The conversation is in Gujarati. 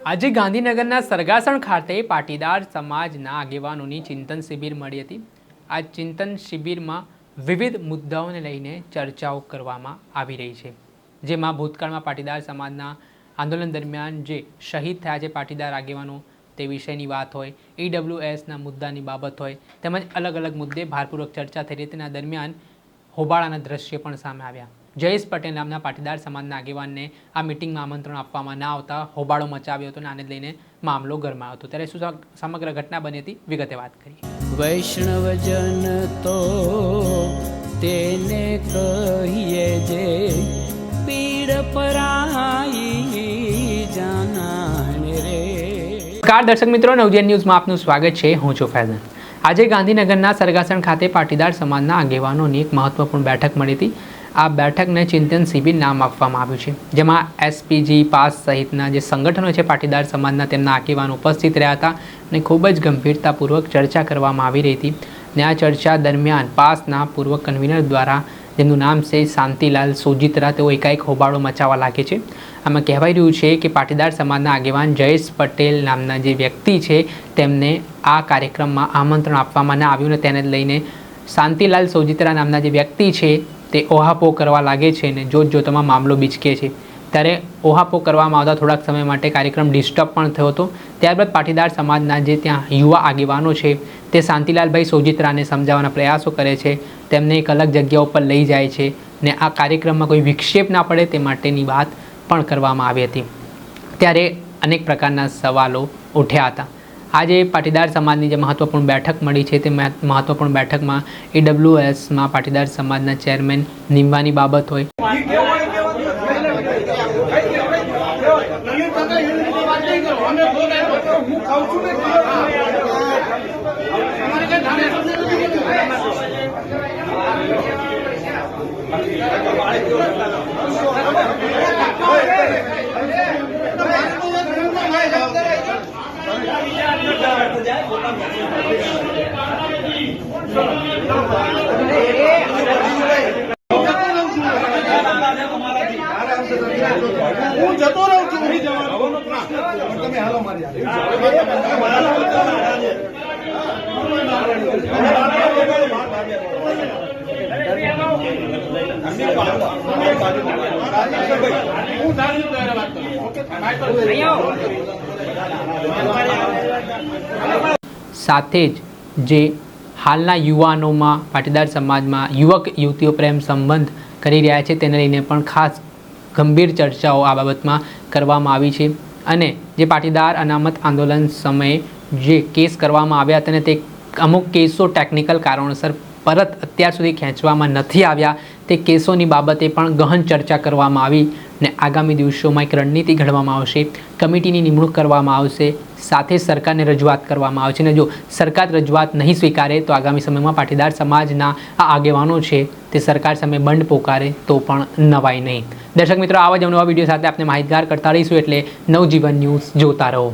આજે ગાંધીનગરના સરગાસણ ખાતે પાટીદાર સમાજના આગેવાનોની ચિંતન શિબિર મળી હતી. આ ચિંતન શિબિરમાં વિવિધ મુદ્દાઓને લઈને ચર્ચાઓ કરવામાં આવી રહી છે. જેમાં ભૂતકાળમાં પાટીદાર સમાજના આંદોલન દરમિયાન જે શહીદ થયા છે પાટીદાર આગેવાનો તે વિષયની વાત હોય, ઈડબ્લ્યુએસના મુદ્દાની બાબત હોય, તેમજ અલગ અલગ મુદ્દે ભારપૂર્વક ચર્ચા થઈ હતી. તેના દરમિયાન હોબાળાના દ્રશ્ય પણ સામે આવ્યા. જયેશ પટેલ નામના પાટીદાર સમાજના આગેવાનને આ મિટિંગમાં આમંત્રણ આપવામાં ના આવતા હોબાળો મચાવ્યો હતો અને આને લઈને મામલો ગરમાયો હતો. ત્યારે શું સમગ્ર ઘટના બની હતી? વિગતે વાત કરી વૈષ્ણવજન તો તેને કહીએ જે પીડ પરાઈ જાનાને રે. કાર દર્શક મિત્રો નવજીવન ન્યૂઝમાં આપનું સ્વાગત છે. હું છું ફૈઝન. આજે ગાંધીનગરના સરગાસણ ખાતે પાટીદાર સમાજના આગેવાનોની એક મહત્વપૂર્ણ બેઠક મળી હતી. આ બેઠકને ચિંતન શિબિર નામ આપવામાં આવ્યું છે, જેમાં એસપીજી પાસ સહિતના જે સંગઠનો છે, પાટીદાર સમાજના તેમના આગેવાન ઉપસ્થિત રહ્યા હતા અને ખૂબ જ ગંભીરતાપૂર્વક ચર્ચા કરવામાં આવી રહી હતી. ને આ ચર્ચા દરમિયાન પાસના પૂર્વ કન્વીનર દ્વારા, જેમનું નામ છે શાંતિલાલ સોજિત્રા, તેઓ એકાએક હોબાળો મચાવવા લાગે છે. આમાં કહેવાય રહ્યું છે કે પાટીદાર સમાજના આગેવાન જયેશ પટેલ નામના જે વ્યક્તિ છે, તેમને આ કાર્યક્રમમાં આમંત્રણ આપવામાં આવ્યું ને તેને લઈને શાંતિલાલ સોજિત્રા નામના જે વ્યક્તિ છે તે ઓહાપો કરવા લાગે છે ને જોત જોતામાં મામલો બીચકે છે. ત્યારે ઓહાપો કરવામાં આવતા થોડાક સમય માટે કાર્યક્રમ ડિસ્ટર્બ પણ થયો હતો. ત્યારબાદ પાટીદાર સમાજના જે ત્યાં યુવા આગેવાનો છે, તે શાંતિલાલભાઈ સોજિત્રાને સમજાવવાના પ્રયાસો કરે છે. તેમને એક અલગ જગ્યા ઉપર લઈ જાય છે ને આ કાર્યક્રમમાં કોઈ વિક્ષેપ ના પડે તે માટેની વાત પણ કરવામાં આવી હતી. ત્યારે અનેક પ્રકારના સવાલો ઉઠ્યા હતા. આજે પાટીદાર સમાજની જે મહત્વપૂર્ણ બેઠક મળી છે, તે મહ- મહત્વપૂર્ણ બેઠકમાં ઈડબ્લ્યુએસમાં પાટીદાર સમાજના ચેરમેન નિમવાની બાબત હોય. હું જતો રહું છું નહીં જવાનો. તમે હાલો મારી સાથે જ જે હાલના યુવાનોમાં, પાટીદાર સમાજમાં યુવક, યુવતીઓ પ્રેમ સંબંધ કરી રહ્યા છે. તેને લઈને પણ ખાસ ગંભીર ચર્ચાઓ આ બાબતમાં કરવામાં આવી છે. અને જે પાટીદાર અનામત આંદોલન સમયે જે કેસ કરવામાં આવ્યા હતા તે અમુક કેસો ટેકનિકલ કારણોસર પરત અત્યાર સુધી ખેંચવામાં નથી આવ્યા. તે કેસોની બાબતે પણ ગહન ચર્ચા કરવામાં આવી. આગામી દિવસોમાં એક રણનીતિ ઘડવામાં આવશે, કમિટીની નિમણૂક કરવામાં આવશે, સાથે સરકારને રજૂઆત કરવામાં આવશે. અને જો સરકાર રજૂઆત નહીં સ્વીકારે, તો આગામી સમયમાં પાટીદાર સમાજના આ આગેવાનો છે, તે સરકાર સામે બંધ પોકારે તો પણ નવાય નહીં. દર્શક મિત્રો, આવા જ નવા વીડિયો સાથે આપણે માહિતગાર કરતા રહીશું. એટલે નવજીવન ન્યૂઝ જોતા રહો.